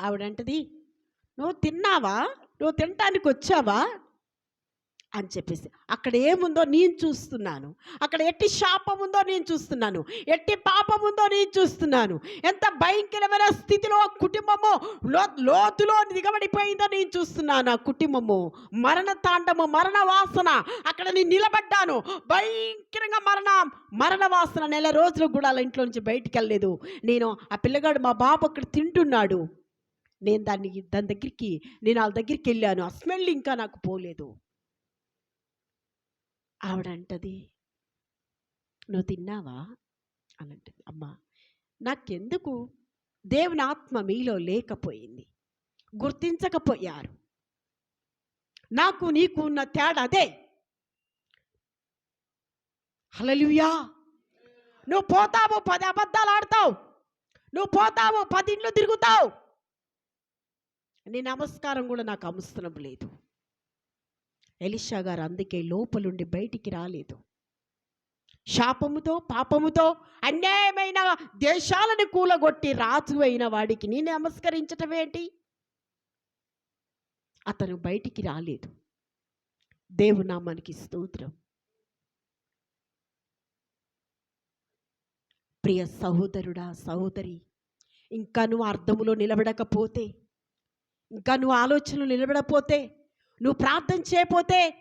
ఆవిడంటది నువ్వు తిన్నావా? నువ్వు తినటానికి వచ్చావా అని చెప్పేసి అక్కడ ఏముందో నేను చూస్తున్నాను. అక్కడ ఎట్టి శాపం ఉందో నేను చూస్తున్నాను. ఎట్టి పాపం ఉందో నేను చూస్తున్నాను. ఎంత భయంకరమైన స్థితిలో కుటుంబము లోతులో దిగబడిపోయిందో నేను చూస్తున్నాను ఆ కుటుంబము. మరణ తాండము మరణ వాసన అక్కడ నేను నిలబడ్డాను. భయంకరంగా మరణ మరణ వాసన నెల రోజులు కూడా వాళ్ళ ఇంట్లో నుంచి బయటికి వెళ్ళలేదు. నేను ఆ పిల్లగాడు మా బాబు అక్కడ తింటున్నాడు. నేను దాన్ని దాని దగ్గరికి నేను వాళ్ళ దగ్గరికి వెళ్ళాను. ఆ స్మెల్ ఇంకా నాకు పోలేదు. ఆవిడంటది నువ్వు తిన్నావా? అని అంటుంది. అమ్మా నాకెందుకు? దేవుని ఆత్మ మీలో లేకపోయింది. గుర్తించకపోయారు. నాకు నీకు ఉన్న తేడా అదే. హలలుయా నువ్వు పోతావు పది అబద్ధాలు ఆడతావు. నువ్వు పోతావు పది ఇండ్లు తిరుగుతావు. నీ నమస్కారం కూడా నాకు అవసరం లేదు. ఎలిషా గారు అందుకే లోపలుండి బయటికి రాలేదు. శాపముతో పాపముతో అన్యాయమైన దేశాలను కూలగొట్టి రాజు అయిన వాడికి నేను నమస్కరించటం ఏంటి? అతను బయటికి రాలేదు. దేవునామానికి స్తోత్రం. ప్రియ సహోదరుడా సహోదరి ఇంకా నువ్వు అర్థములో నిలబడకపోతే ఇంకా నువ్వు ఆలోచనలు నిలబడపోతే నువ్వు ప్రార్థన చేయపోతే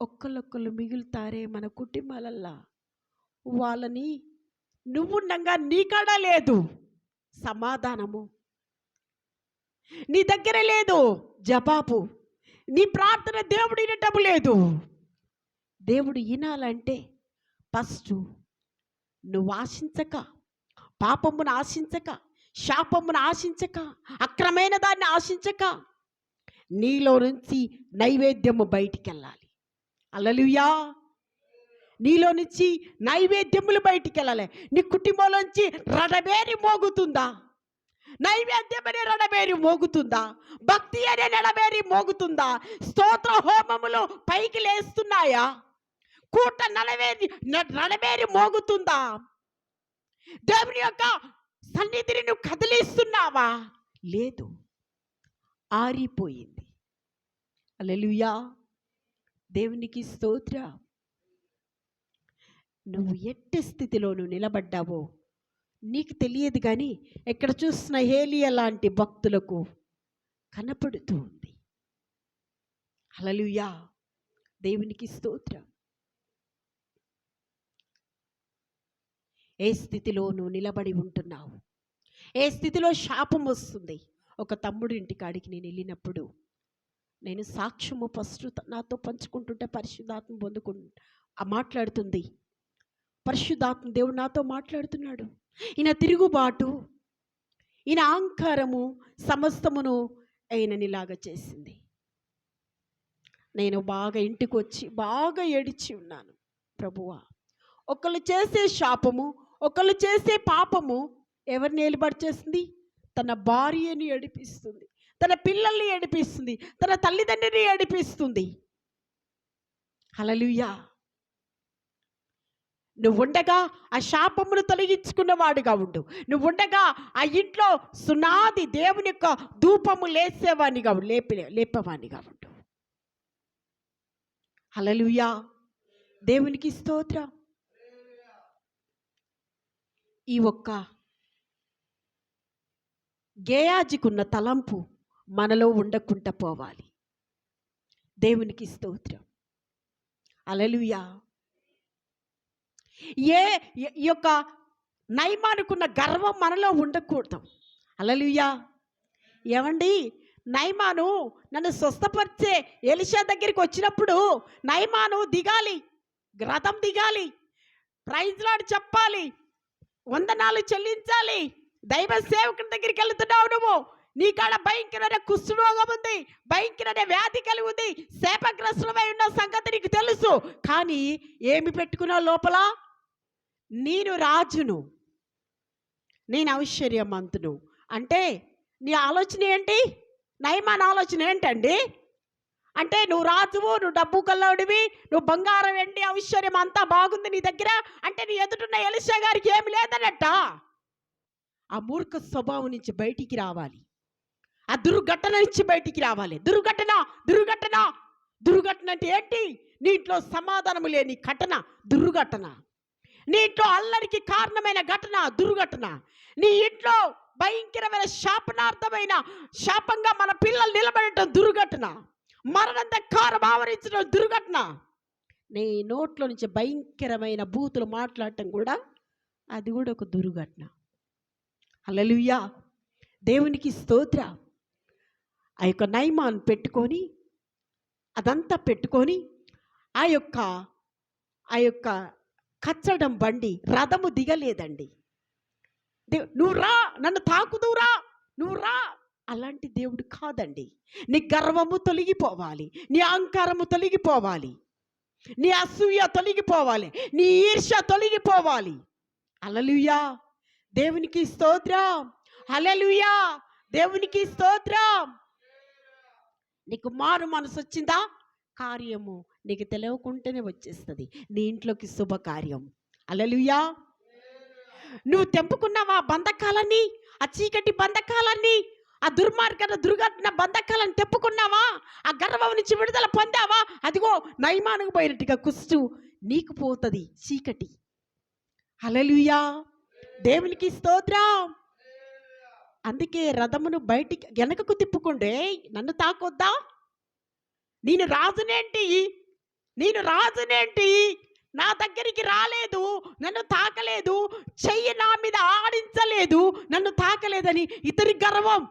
ఒక్కళ్ళొక్కళ్ళు మిగులుతారే మన కుటుంబాలల్లా. వాళ్ళని నువ్వుండగా నీకాడ లేదు. సమాధానము. నీ దగ్గర లేదు జవాబు. నీ ప్రార్థన దేవుడు వినటం లేదు. దేవుడు వినాలంటే ఫస్ట్ నువ్వు ఆశించక పాపమును ఆశించక శాపమును ఆశించక అక్రమైన దాన్ని ఆశించక నీలో నుంచి నైవేద్యము బయటికి వెళ్ళాలి అలలుయా నీలో నుంచి నైవేద్యములు బయటికి వెళ్ళాలి నీ కుటుంబంలోంచి రడబేరి మోగుతుందా? నైవేద్యం అనే రడబేరి మోగుతుందా? భక్తి అనే నడబేరి మోగుతుందా? స్తోత్ర హోమములు పైకి లేస్తున్నాయా? కూట నడవేది నడబేరి మోగుతుందా? దేవుని యొక్క సన్నిధిని నువ్వు కదిలిస్తున్నావా? లేదు. ఆరిపోయింది. అలెలుయా దేవునికి స్తోత్ర. నువ్వు ఎట్టి స్థితిలో నువ్వు నిలబడ్డావో నీకు తెలియదు కానీ ఎక్కడ చూసిన హేలియ లాంటి భక్తులకు కనపడుతూ ఉంది. అలలుయా దేవునికి స్తోత్రం. ఏ స్థితిలో నువ్వు నిలబడి ఉంటున్నావు? ఏ స్థితిలో శాపం వస్తుంది? ఒక తమ్ముడు ఇంటికాడికి నేను వెళ్ళినప్పుడు నేను సాక్ష్యము ఫస్ట్ నాతో పంచుకుంటుంటే పరిశుద్ధాత్మ పొందుకు మాట్లాడుతుంది. పరిశుద్ధాత్మ దేవుడు నాతో మాట్లాడుతున్నాడు. ఈయన తిరుగుబాటు ఈయన అహంకారము సమస్తమును ఆయననిలాగా చేసింది. నేను బాగా ఇంటికి వచ్చి బాగా ఏడిచి ఉన్నాను ప్రభువా. ఒకళ్ళు చేసే శాపము ఒకళ్ళు చేసే పాపము ఎవరిని ఏలుబడి చేస్తుంది తన భార్యని ఏడిపిస్తుంది. తన పిల్లల్ని ఏడిపిస్తుంది. తన తల్లిదండ్రిని ఏడిపిస్తుంది. అలలుయా నువ్వు ఉండగా ఆ శాపమును తొలగించుకున్నవాడుగా ఉండు. నువ్వు ఉండగా ఆ ఇంట్లో సునాది దేవుని యొక్క ధూపము లేసేవానిగా లేపి లేపవానిగా ఉండు. అలలుయా దేవునికి స్తోత్రం. ఈ ఒక్క గేయాజికున్న తలంపు మనలో ఉండకుండా పోవాలి. దేవునికి స్తోత్రం. అలలుయా ఏ ఈ- యొక్క నైమానుకున్న గర్వం మనలో ఉండకూడదు. అలలుయా ఏమండి? నైమాను నన్ను స్వస్థపరిచే ఎలిషా దగ్గరికి వచ్చినప్పుడు నైమాను దిగాలి. రథం దిగాలి. ప్రైజ్లాడు చెప్పాలి. వందనాలు చెల్లించాలి. దైవ సేవకుని దగ్గరికి వెళ్తున్నావు నువ్వు. నీ కాడ భయంకరమైన కుష్ఠరోగం ఉంది భయంకరమైన వ్యాధి కలిగి ఉంది శాపగ్రస్తులమై ఉన్న సంగతి నీకు తెలుసు. కానీ ఏమి పెట్టుకున్నావు లోపల? నేను రాజును. నేను ఐశ్వర్యమంతును అంటే నీ ఆలోచన ఏంటి? నయమాన ఆలోచన ఏంటండి? అంటే నువ్వు రాజువు నువ్వు డబ్బు కల్లవుడివి నువ్వు బంగారం వెండి ఐశ్వర్యం అంతా బాగుంది నీ దగ్గర. అంటే నీ ఎదుటిన్న ఎలిషా గారికి ఏమి లేదనట్ట ఆ మూర్ఖ స్వభావం నుంచి బయటికి రావాలి. ఆ దుర్ఘటన నుంచి బయటికి రావాలి. దుర్ఘటన దుర్ఘటన. దుర్ఘటన అంటే ఏంటి? నీట్లో సమాధానము లేని ఘటన దుర్ఘటన. నీ ఇంట్లో అల్లరికి కారణమైన ఘటన దుర్ఘటన. నీ ఇంట్లో భయంకరమైన శాపనార్థమైన శాపంగా మన పిల్లలు నిలబడటం దుర్ఘటన. మరణంత కారం ఆవరించడం దుర్ఘటన. నీ నోట్లో నుంచి భయంకరమైన బూతులు మాట్లాడటం కూడా అది కూడా ఒక దుర్ఘటన. అలలుయ్యా దేవునికి స్తోత్ర. ఆ యొక్క నైమాన్ పెట్టుకొని అదంతా పెట్టుకొని ఆ యొక్క ఆ యొక్క కచ్చడం బండి రథము దిగలేదండి. దేవ్ నువ్వు రా నన్ను తాకుదువురా నువ్వు రా అలాంటి దేవుడు కాదండి. నీ గర్వము తొలగిపోవాలి. నీ అహంకారము తొలగిపోవాలి. నీ అసూయ తొలగిపోవాలి. నీ ఈర్ష తొలగిపోవాలి. అలలుయా! దేవునికి స్తోత్రం. అలలుయా! దేవునికి స్తోత్రం. నీకు మారు మనసు వచ్చిందా? కార్యము నీకు తెలియకుంటేనే వచ్చేస్తుంది. నీ ఇంట్లోకి శుభకార్యం. అలలుయా! నువ్వు తెంపుకున్నావా బంధకాలన్నీ? ఆ చీకటి బంధకాలన్నీ? ఆ దుర్మార్గన దుర్ఘటన బంధకాలను తెప్పుకున్నావా? ఆ గర్వం నుంచి విడుదల పొందావా? అదిగో నయమానకు పోయినట్టుగా కుస్తు నీకు పోతుంది చీకటి. అలలుయా దేవునికి స్తోత్రం! అందుకే రథమును బయటికి వెనకకు తిప్పుకుండే నన్ను తాకొద్దా? నేను రాజునేంటి? నేను రాజునేంటి? నా దగ్గరికి రాలేదు నన్ను తాకలేదు చెయ్యి నా మీద ఆడించలేదు నన్ను తాకలేదని ఇతని గర్వం.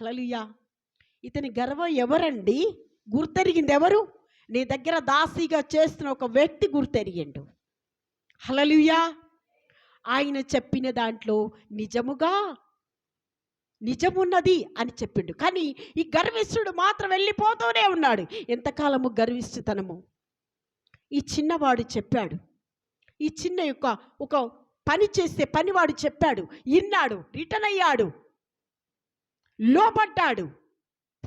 హలలుయా ఇతని గర్వం ఎవరండి? గుర్తెరిగింది ఎవరు నీ దగ్గర దాసీగా చేస్తున్న ఒక వ్యక్తి గుర్తెరిగిండు. హలలుయా ఆయన చెప్పిన దాంట్లో నిజముగా నిజమున్నది అని చెప్పిండు. కానీ ఈ గర్విష్ఠుడు మాత్రం వెళ్ళిపోతూనే ఉన్నాడు. ఎంతకాలము గర్విష్ఠతనము? ఈ చిన్నవాడు చెప్పాడు. ఈ చిన్న యొక్క ఒక పని చేస్తే పనివాడు చెప్పాడు. ఇన్నాడు రిటర్న్ అయ్యాడు. లోపడ్డాడు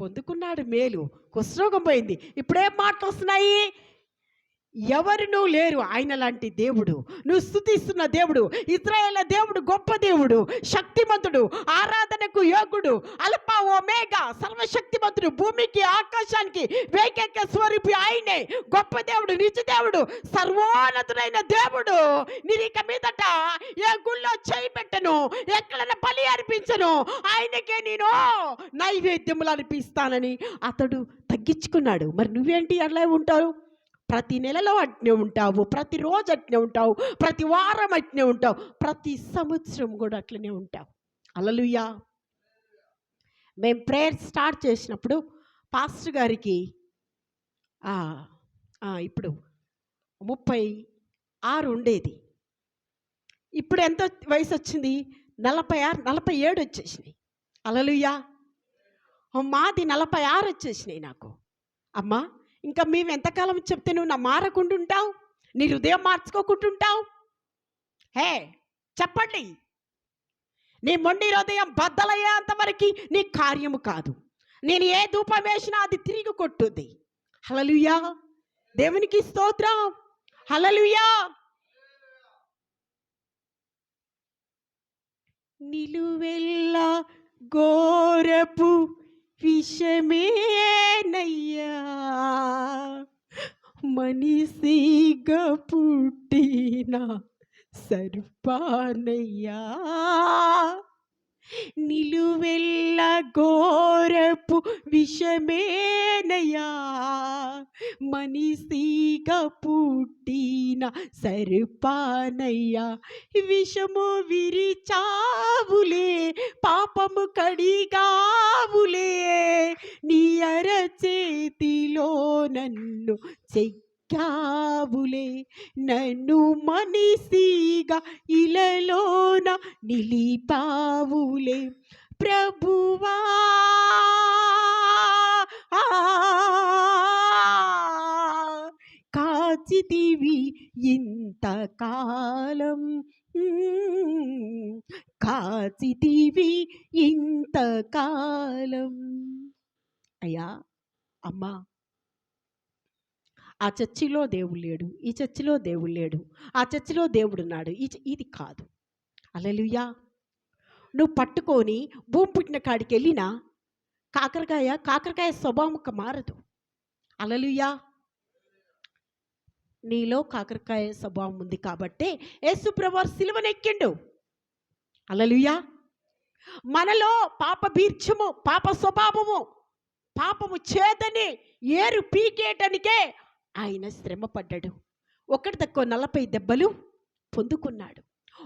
పొందుకున్నాడు మేలు. కుష్ఠరోగం పోయింది. ఇప్పుడేం మాటలు వస్తున్నాయి ఎవరినూ లేరు ఆయన లాంటి దేవుడు. నువ్వు స్థుతిస్తున్న దేవుడు ఇస్రాయేల్ దేవుడు గొప్ప దేవుడు శక్తిమంతుడు ఆరాధనకు యోగుడు అల్ప మేఘ సర్వశక్తిమంతుడు భూమికి ఆకాశానికి వేకేక స్వరూపి ఆయనే గొప్ప దేవుడు నిజ దేవుడు సర్వోన్నతుడైన దేవుడు. నీక మీదట ఏ గుళ్ళో చేయి పెట్టను ఎక్కడైనా బలి అర్పించను. ఆయనకే నేను నైవేద్యములు అర్పిస్తానని అతడు తగ్గించుకున్నాడు. మరి నువ్వేంటి అలా ఉంటావు? ప్రతి నెలలో అట్నే ఉంటావు ప్రతిరోజు అట్నే ఉంటావు ప్రతి వారం అట్నే ఉంటావు ప్రతి సంవత్సరం కూడా అట్లనే ఉంటావు. అలలుయా. మేము ప్రేయర్ స్టార్ట్ చేసినప్పుడు పాస్టర్ గారికి ఇప్పుడు ముప్పై ఆరు ఉండేది. ఇప్పుడు ఎంత వయసు వచ్చింది? నలభై ఆరు నలభై ఏడు వచ్చేసినాయి. అలలుయా. మాది నలభై ఆరు వచ్చేసినాయి నాకు. అమ్మా ఇంకా మేము ఎంతకాలం చెప్తే నువ్వు నా మారకుంటుంటావు నీ హృదయం మార్చుకోకుండుంటావు? హే చెప్పండి. నీ మొండి హృదయం బద్దలయ్యేంత వరకు నీ కార్యము కాదు. నేను ఏ ధూపం వేసినా అది తిరిగి కొట్టుద్ది. హలలుయా దేవునికి స్తోత్రం. హలలుయా నిలువెల్ల ఘోరపు విషమేనయ్యా. మనిషిగా పుట్టిన సర్పానయ్యా. నిలువెల్ల ఘోరపు విషమేనయా? మనిషిగా పుట్టిన సరిపానయ్యా విషము విరిచావులే పాపము కడిగావులే నీ అర చేతిలో నన్ను చెయ్యి. చెక్కావులే నన్ను మనిషిగా ఇలలోన నిలిపావులే. ప్రభువా! కాచితివి ఇంతకాలం కాచితివి ఇంతకాలం అయ్యా! అమ్మా! ఆ చర్చిలో దేవుడు లేడు ఈ చర్చిలో దేవుడు లేడు ఆ చర్చిలో దేవుడు ఉన్నాడు. ఈ ఇది కాదు. అలలుయా నువ్వు పట్టుకొని భూమి పుట్టిన కాడికి వెళ్ళినా కాకరకాయ కాకరకాయ స్వభావం మారదు. అలలుయా నీలో కాకరకాయ స్వభావం ఉంది కాబట్టి యేసుప్రభు సిలువనెక్కిండు అలలుయా మనలో పాప బీర్చము పాప స్వభావము పాపము చేదని ఏరు పీకేయటానికే ఆయన శ్రమ పడ్డాడు. ఒకటి తక్కువ నలభై దెబ్బలు పొందుకున్నాడు.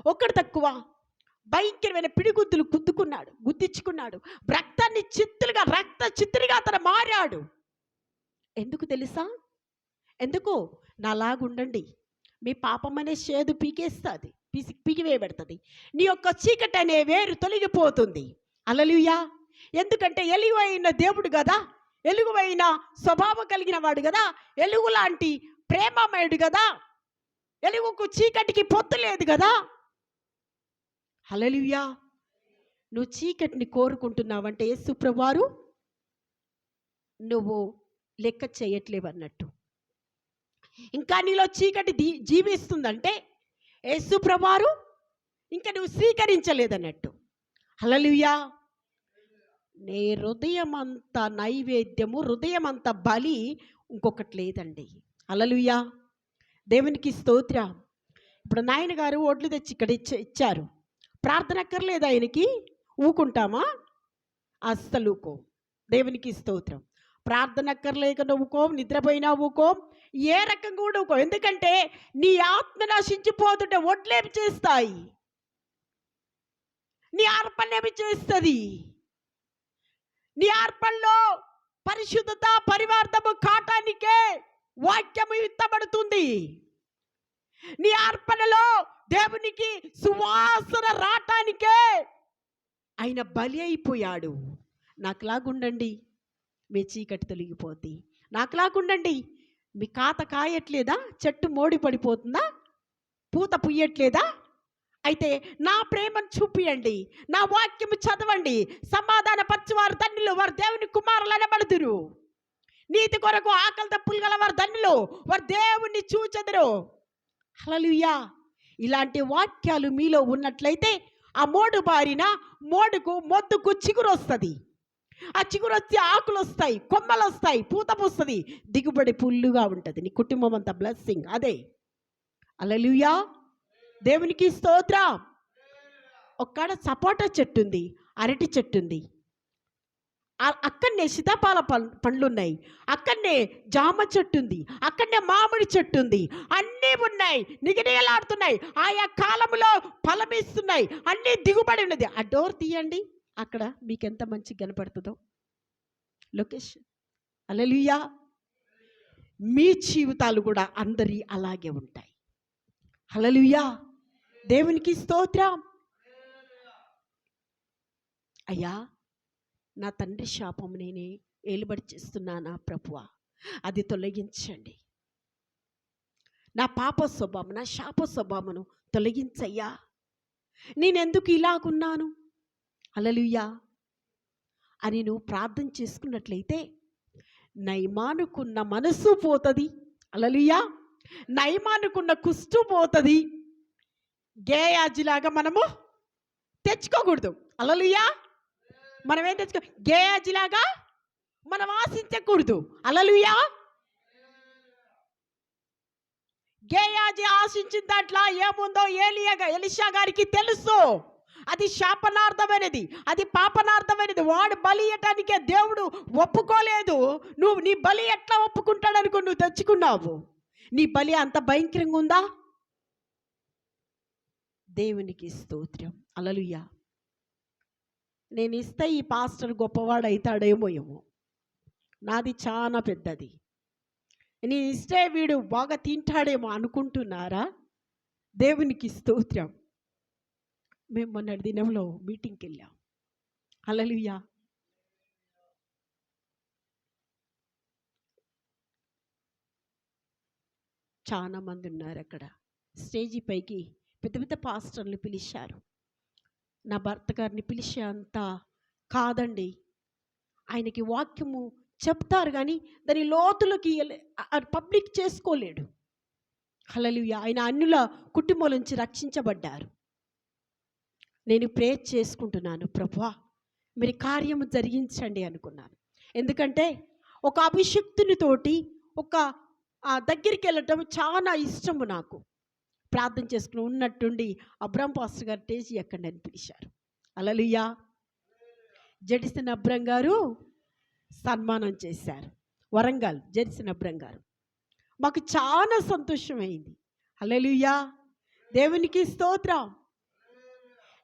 ఒకటి తక్కువ భయంకరమైన పిడిగుద్దులు గుద్దుకున్నాడు గుద్దించుకున్నాడు. రక్తాన్ని చిత్తులుగా రక్త చిత్తులుగా అతను మారాడు. ఎందుకు తెలుసా? ఎందుకు? నాలాగుండండి. మీ పాపం అనే చేదు పీకేస్తుంది పీసి పీకివేయబడుతుంది. నీ యొక్క చీకటి అనే వేరు తొలగిపోతుంది. అలలుయా ఎందుకంటే ఎలివైన దేవుడు కదా? ఎలుగువైన స్వభావం కలిగిన వాడు కదా? ఎలుగు లాంటి ప్రేమమయుడు కదా? ఎలుగుకు చీకటికి పొత్తు లేదు కదా? హలలివ్యా నువ్వు చీకటిని కోరుకుంటున్నావంటే యేసుప్రభువారు నువ్వు లెక్క చేయట్లేవు అన్నట్టు. ఇంకా నీలో చీకటి దీ జీవిస్తుందంటే యేసుప్రభువారు ఇంకా నువ్వు స్వీకరించలేదన్నట్టు. హలలుయా నీ హృదయం నైవేద్యము హృదయం బలి ఇంకొకటి లేదండి. అలలుయా దేవునికి స్తోత్ర. ఇప్పుడు నాయన గారు ఓట్లు తెచ్చి ఇక్కడ ఇచ్చారు. ప్రార్థన అక్కర్లేదు ఆయనకి. ఊకుంటామా? అస్సలు ఊకో. దేవునికి స్తోత్రం. ప్రార్థన అక్కర్లేక నవ్వుకో నిద్రపోయినా ఊకో ఏ రకంగా కూడా ఊకో. ఎందుకంటే నీ ఆత్మ నశించిపోతుంటే ఒడ్లేమి చేస్తాయి. నీ అర్పణేమి చేస్తుంది. నీ అర్పణలో పరిశుద్ధత పరివార్థము కాటానికే వాక్యము ఇత్తబడుతుంది. నీ అర్పణలో దేవునికి సువాసన రాటానికే ఆయన బలి అయిపోయాడు. నాకులాగుండండి మీ చీకటి తొలగిపోద్ది. నాకులాగుండండి మీ కాత కాయట్లేదా? చెట్టు మోడి పడిపోతుందా పూత పుయ్యట్లేదా? అయితే నా ప్రేమను చూపియండి. నా వాక్యము చదవండి. సమాధాన పరచువారు తండ్రిలో వారు దేవుని కుమారులనబడుదురు. నీతి కొరకు ఆకలి తప్పులు గల వారు తండ్రిలు వారు దేవుణ్ణి చూచెదరు. హలలుయా ఇలాంటి వాక్యాలు మీలో ఉన్నట్లయితే ఆ మోడు బారిన మోడుకు మొద్దుకు చిగురు వస్తుంది. ఆ చిగురు వచ్చి ఆకులు వస్తాయి కొమ్మలు వస్తాయి పూత పూస్తుంది దిగుబడి పుల్లుగా ఉంటుంది. నీ కుటుంబం అంతా బ్లెస్సింగ్ అదే. అలలుయా దేవునికి స్తోత్రం. ఒక్కడ సపోటా చెట్టు ఉంది అరటి చెట్టు ఉంది అక్కడనే సీతాపాల పండ్లు ఉన్నాయి అక్కడనే జామ చెట్టు ఉంది అక్కడనే మామిడి చెట్టు ఉంది అన్నీ ఉన్నాయి నిగనిగలాడుతున్నాయి. ఆయా కాలంలో ఫలమిస్తున్నాయి. అన్నీ దిగుబడి ఉన్నది. ఆ డోర్ తీయండి. అక్కడ మీకు ఎంత మంచి కనపడుతుందో. లొకేషన్ అలలుయా మీ జీవితాలు కూడా అందరి అలాగే ఉంటాయి. హలలుయా దేవునికి స్తోత్రం. అయ్యా నా తండ్రి శాపం నేనే ఏలుబడి చేస్తున్నానా ప్రభువ. అది తొలగించండి. నా పాప స్వభావం నా శాప స్వభావమును తొలగించయ్యా. నేనెందుకు ఇలాగున్నాను? అలలుయ్యా అని నువ్వు ప్రార్థన చేసుకున్నట్లయితే నయమానుకున్న మనసు పోతుంది. అలలుయ్యా నయమానుకున్న కుష్టు పోతుంది. గేయాజిలాగా మనము తెచ్చుకోకూడదు. అలలుయా మనం ఏం తెచ్చుకో గేయాజిలాగా మనం ఆశించకూడదు. అలలుయా గేయాజి ఆశించిన దాంట్లో ఏముందో ఏలియాగా ఎలిషా గారికి తెలుసు. అది శాపనార్థమైనది అది పాపనార్థమైనది. వాడు బలి ఇవ్వటానికే దేవుడు ఒప్పుకోలేదు. నువ్వు నీ బలి ఎట్లా ఒప్పుకుంటాడనుకో నువ్వు తెచ్చుకున్నావు. నీ బలి అంత భయంకరంగా ఉందా? దేవునికి స్తోత్రం. అలలుయ్యా. నేను ఇస్తే ఈ పాస్టర్ గొప్పవాడు అవుతాడేమో ఏమో. నాది చాలా పెద్దది. నేను ఇస్తే వీడు బాగా తింటాడేమో అనుకుంటున్నారా? దేవునికి స్తోత్రం. మేము మొన్నటి దినంలో మీటింగ్కి వెళ్ళాం అలలుయా చాలా మంది ఉన్నారు అక్కడ స్టేజీ పైకి పెద్ద పెద్ద పాస్టర్లు పిలిచారు. నా భర్త గారిని పిలిచే అంత కాదండి. ఆయనకి వాక్యము చెప్తారు కానీ దాని లోతులకి పబ్లిక్ చేసుకోలేడు. హలలు ఆయన అన్యుల కుటుంబం నుంచి రక్షించబడ్డారు. నేను ప్రే చేసుకుంటున్నాను ప్రభా. మీరు కార్యము జరిగించండి అనుకున్నాను. ఎందుకంటే ఒక అభిషక్తునితోటి ఒక దగ్గరికి వెళ్ళటం చాలా ఇష్టము నాకు. ప్రార్థన చేసుకుని ఉన్నట్టుండి అబ్రహం పాస్టర్ గారు టేజీ ఎక్కడ అని పిలిచారు. అలలుయ్యా జడిసిన అబ్రం గారు సన్మానం చేశారు. వరంగల్ జడిసిన అబ్రం గారు. మాకు చాలా సంతోషమైంది అలలుయ్యా దేవునికి స్తోత్రం.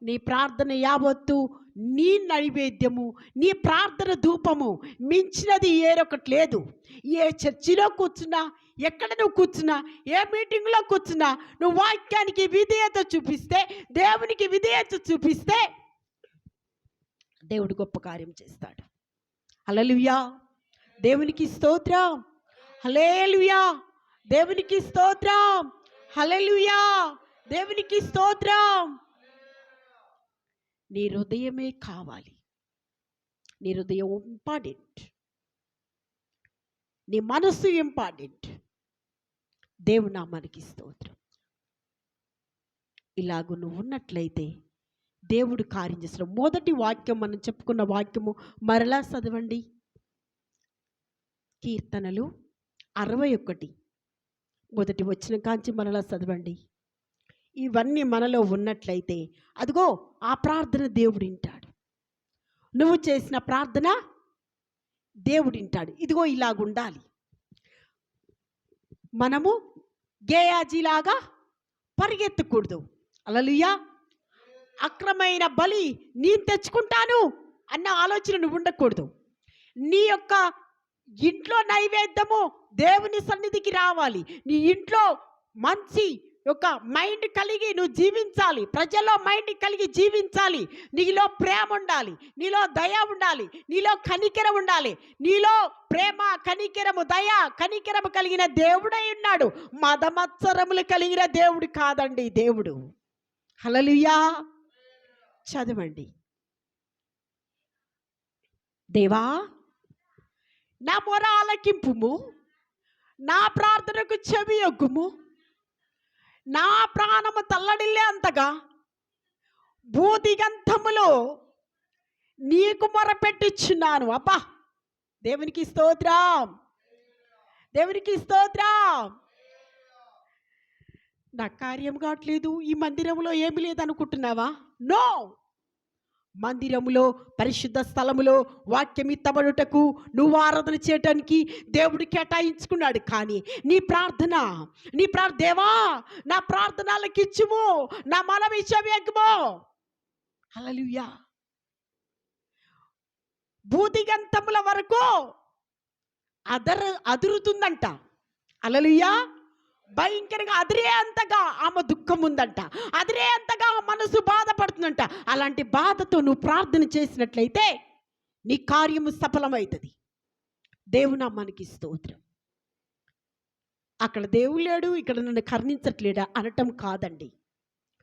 నీ ప్రార్థన యావత్తు నీ నైవేద్యము నీ ప్రార్థన ధూపము మించినది ఏరొకటి లేదు. ఏ చర్చిలో కూర్చున్నా ఎక్కడ నువ్వు కూర్చున్నా ఏ మీటింగ్లో కూర్చున్నా నువ్వు వాక్యానికి విధేయత చూపిస్తే దేవునికి విధేయత చూపిస్తే దేవుడు గొప్ప కార్యం చేస్తాడు. అలలుయ్యా దేవునికి స్తోత్రం. హలేలుయా దేవునికి స్తోత్రం. హలలుయా దేవునికి స్తోత్రం. నీ హృదయమే కావాలి. నీ హృదయం ఇంపార్టెంట్. నీ మనస్సు ఇంపార్టెంట్. దేవుడు మనకి స్తోత్రం. ఇలాగ నువ్వు ఉన్నట్లయితే దేవుడు కార్యం చేసిన మొదటి వాక్యం మనం చెప్పుకున్న వాక్యము మరలా చదవండి. కీర్తనలు అరవై ఒకటి. మొదటి వచ్చిన కాంచి మరలా చదవండి. ఇవన్నీ మనలో ఉన్నట్లయితే అదిగో ఆ ప్రార్థన దేవుడు వింటాడు. నువ్వు చేసిన ప్రార్థన దేవుడు వింటాడు. ఇదిగో ఇలాగుండాలి మనము గేయాజీలాగా పరిగెత్తకూడదు. అలలుయా అక్రమైన బలి నేను తెచ్చుకుంటాను అన్న ఆలోచన నువ్వు ఉండకూడదు. నీ యొక్క ఇంట్లో నైవేద్యము దేవుని సన్నిధికి రావాలి. నీ ఇంట్లో మంచి ఒక మైండ్ కలిగి నువ్వు జీవించాలి. ప్రజల్లో మైండ్ కలిగి జీవించాలి. నీలో ప్రేమ ఉండాలి. నీలో దయ ఉండాలి. నీలో కనికెరం ఉండాలి. నీలో ప్రేమ కనికెరము దయ కనికెరము కలిగిన దేవుడై ఉన్నాడు. మదమత్సరములు కలిగిన దేవుడు కాదండి దేవుడు. హలలుయా చదవండి. దేవా నా మొర ఆలకింపుము. నా ప్రార్థనకు చెవి యొగ్గుము నా ప్రాణము తల్లడిల్లే అంతగా? భూదిగంధములో నీకు మొరపెట్టిచ్చున్నాను. అబ్బా! దేవునికి స్తోత్రం. దేవునికి స్తోత్రం. నా కార్యం కావట్లేదు. ఈ మందిరంలో ఏమి లేదనుకుంటున్నావా? నో! మందిరములో పరిశుద్ధ స్థలములో వాక్యం ఇత్తబడుటకు నువ్వు ఆరాధన చేయటానికి దేవుడు కేటాయించుకున్నాడు. కానీ నీ ప్రార్థన నీ ప్రార్థ దేవా నా ప్రార్థనలకు ఇచ్చుము నా మనం ఇచ్చవేగమో హల్లెలూయా. భూతిగంతముల వరకు అదర అదురుతుందంట. అలలుయా భయంకరంగా అదిరే అంతగా ఆమె దుఃఖం ఉందంట. అదిరే అంతగా మనసు బాధపడుతుందంట. అలాంటి బాధతో నువ్వు ప్రార్థన చేసినట్లయితే నీ కార్యము సఫలమవుతుంది. దేవుని మనకి స్తోత్రం. అక్కడ దేవుడు లేడు ఇక్కడ నన్ను కర్ణించట్లేడా అనటం కాదండి.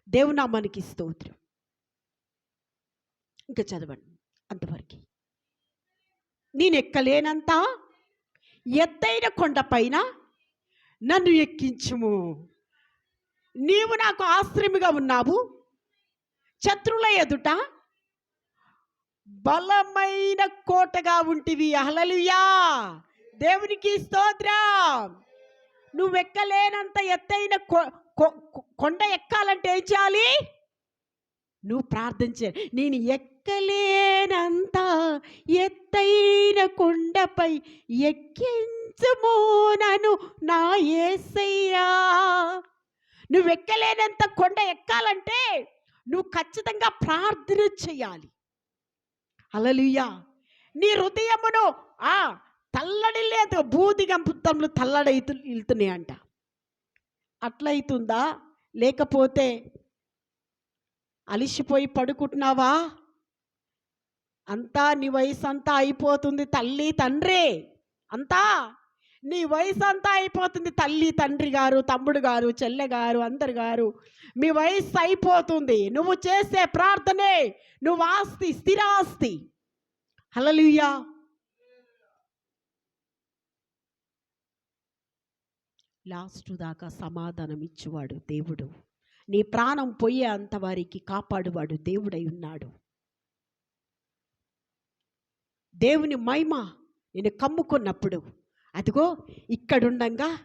దేవుని మనకి స్తోత్రం. ఇంకా చదవండి అంతవరకు. నేను ఎక్కలేనంత ఎత్తైన కొండపైన నన్ను ఎక్కించుము. నీవు నాకు ఆశ్రమిగా ఉన్నావు. శత్రుల ఎదుట బలమైన కోటగా ఉంటివి. అహలలుయా దేవునికి స్తోత్రం. నువ్వు ఎక్కలేనంత ఎత్తైన కొ- కొండ ఎక్కాలంటే ఏం చేయాలి? నువ్వు ప్రార్థన చేయాలి. నేను ఎక్కలేనంత ఎత్తైన కొండపై ఎక్కించుము నన్ను నా ఏసయ్యా. నువ్వు ఎక్కలేనంత కొండ ఎక్కాలంటే నువ్వు ఖచ్చితంగా ప్రార్థన చేయాలి. అలలుయ్యా నీ హృదయమును ఆ తల్లడి లేదు బూదిగంపుతంలో తల్లడైతు వెళ్తున్నాయంట అట్లయితుందా? లేకపోతే అలిసిపోయి పడుకుంటున్నావా? అంతా నీ వయసు అంతా అయిపోతుంది తల్లి తండ్రి. అంతా నీ వయసు అంతా అయిపోతుంది తల్లి తండ్రి గారు తమ్ముడు గారు చెల్లె గారు అందరు గారు. మీ వయసు అయిపోతుంది. నువ్వు చేసే ప్రార్థనే నువ్వు ఆస్తి స్థిరాస్తి హలలుయ్యా లాస్ట్ దాకా సమాధానం ఇచ్చేవాడు దేవుడు. నీ ప్రాణం పోయే అంత వారికి కాపాడువాడు దేవుడై ఉన్నాడు. దేవుని మహిమ నేను కమ్ముకున్నప్పుడు అదిగో ఇక్కడుండంగా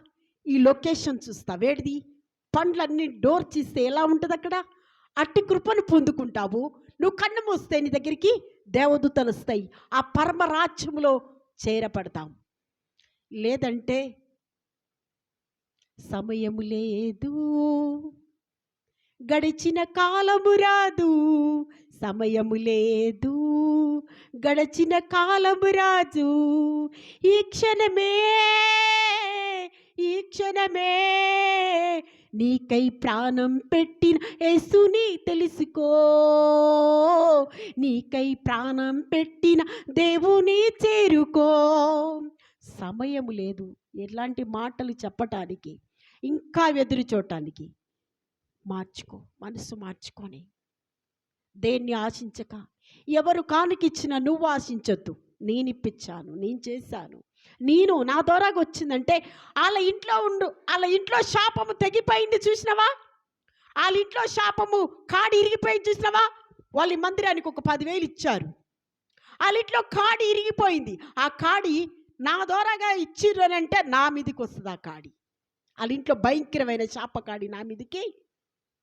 ఈ లొకేషన్ చూస్తా. వేడిది? పండ్లన్నీ డోర్ చేస్తే ఎలా ఉంటుంది అక్కడ? అట్టి కృపను పొందుకుంటావు. నువ్వు కన్ను మూస్తే నీ దగ్గరికి దేవదూతలు వస్తాయి. ఆ పరమరాజ్యంలో చేరపడతాం. లేదంటే సమయము లేదు. గడిచిన కాలము రాదు. సమయము లేదు. గడచిన కాలము రాజు. ఈ క్షణమే ఈ క్షణమే నీకై ప్రాణం పెట్టిన యేసుని తెలుసుకో. నీకై ప్రాణం పెట్టిన దేవుని చేరుకో. సమయం లేదు ఎలాంటి మాటలు చెప్పటానికి ఇంకా ఎదురు చూడటానికి. మార్చుకో మనసు మార్చుకొని. దేన్ని ఆశించక? ఎవరు కానుకిచ్చినా నువ్వు ఆశించొద్దు. నేను ఇప్పించాను నేను చేశాను. నేను నా ద్వారాగా వచ్చిందంటే వాళ్ళ ఇంట్లో ఉండు వాళ్ళ ఇంట్లో శాపము తెగిపోయింది చూసినావా? వాళ్ళ ఇంట్లో శాపము కాడి ఇరిగిపోయింది చూసినావా? వాళ్ళ మందిరానికి ఒక పదివేలు ఇచ్చారు. వాళ్ళ ఇంట్లో కాడి ఇరిగిపోయింది. ఆ కాడి నా ద్వారాగా ఇచ్చిర్రు అని అంటే నా మీదకి వస్తుంది ఆ కాడి. వాళ్ళ ఇంట్లో భయంకరమైన శాప కాడి నా మీదకి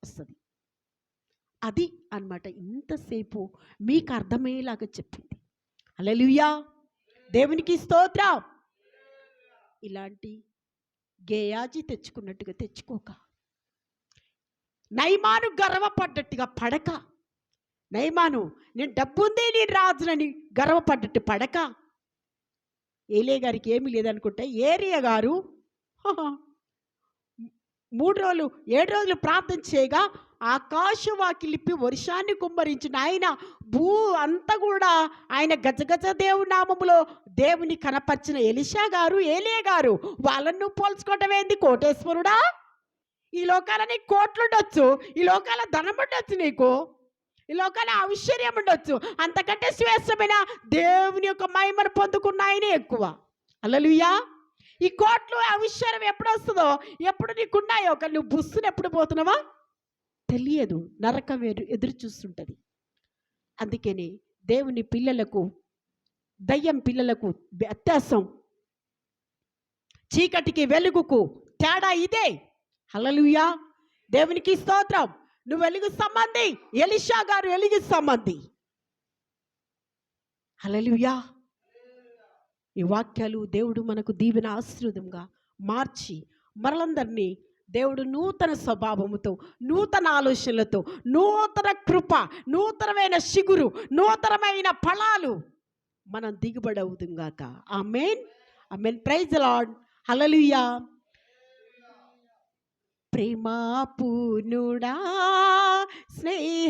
వస్తుంది. అది అన్నమాట. ఇంతసేపు మీకు అర్థమయ్యేలాగా చెప్పింది. అలలుయా దేవునికి స్తోత్రం. ఇలాంటి గేయాజీ తెచ్చుకున్నట్టుగా తెచ్చుకోక. నైమాను గర్వపడ్డట్టుగా పడక. నైమాను నేను డబ్బు ఉంది నేను రాజునని గర్వపడ్డట్టు పడక. ఏలే గారికి ఏమీ లేదనుకుంటే ఏరియా గారు మూడు రోజులు ఏడు రోజులు ప్రార్థన చేయగా ఆకాశవాకిలిప్పి వర్షాన్ని కుమ్మరించిన ఆయన భూ అంతా కూడా ఆయన గజగజ దేవు నామములో దేవుని కనపరిచిన ఎలిషా గారు ఏలియా గారు వాళ్ళను నువ్వు పోల్చుకోవటం ఏంది? కోటేశ్వరుడా? ఈ లోకాల నీకు కోట్లు ఉండొచ్చు ఈ లోకాల ధనం ఉండొచ్చు నీకు ఈ లోకాల ఐశ్వర్యం ఉండొచ్చు అంతకంటే శ్రేష్టమైన దేవుని యొక్క మహిమను పొందుకున్న ఆయనే ఎక్కువ. అలలుయా ఈ కోట్లు ఐశ్వర్యం ఎప్పుడు వస్తుందో ఎప్పుడు నీకున్నాయో కానీ నువ్వు బుస్సును ఎప్పుడు పోతున్నావా? తెలియదు నరకం ఎదు ఎదురు చూస్తుంటుంది. అందుకని దేవుని పిల్లలకు దయ్యం పిల్లలకు వ్యత్యాసం. చీకటికి వెలుగుకు తేడా ఇదే. హలలుయా దేవునికి స్తోత్రం. నువ్వు వెలుగు సంబంధి. ఎలిషా గారు వెలుగు సంబంధి. హలలుయా ఈ వాక్యాలు దేవుడు మనకు దీవెన ఆశ్రదంగా మార్చి మరలందరినీ దేవుడు నూతన స్వభావముతో నూతన ఆలోచనలతో నూతన కృప నూతనమైన చిగురు నూతనమైన ఫలాలు మనం దిగుబడి దిగుబడవుతుంగాక ఆ మెయిన్ ఆ మెయిన్ ప్రైజ్ లాడ్ హలలుయా ప్రేమా పూర్ణుడా స్నేహ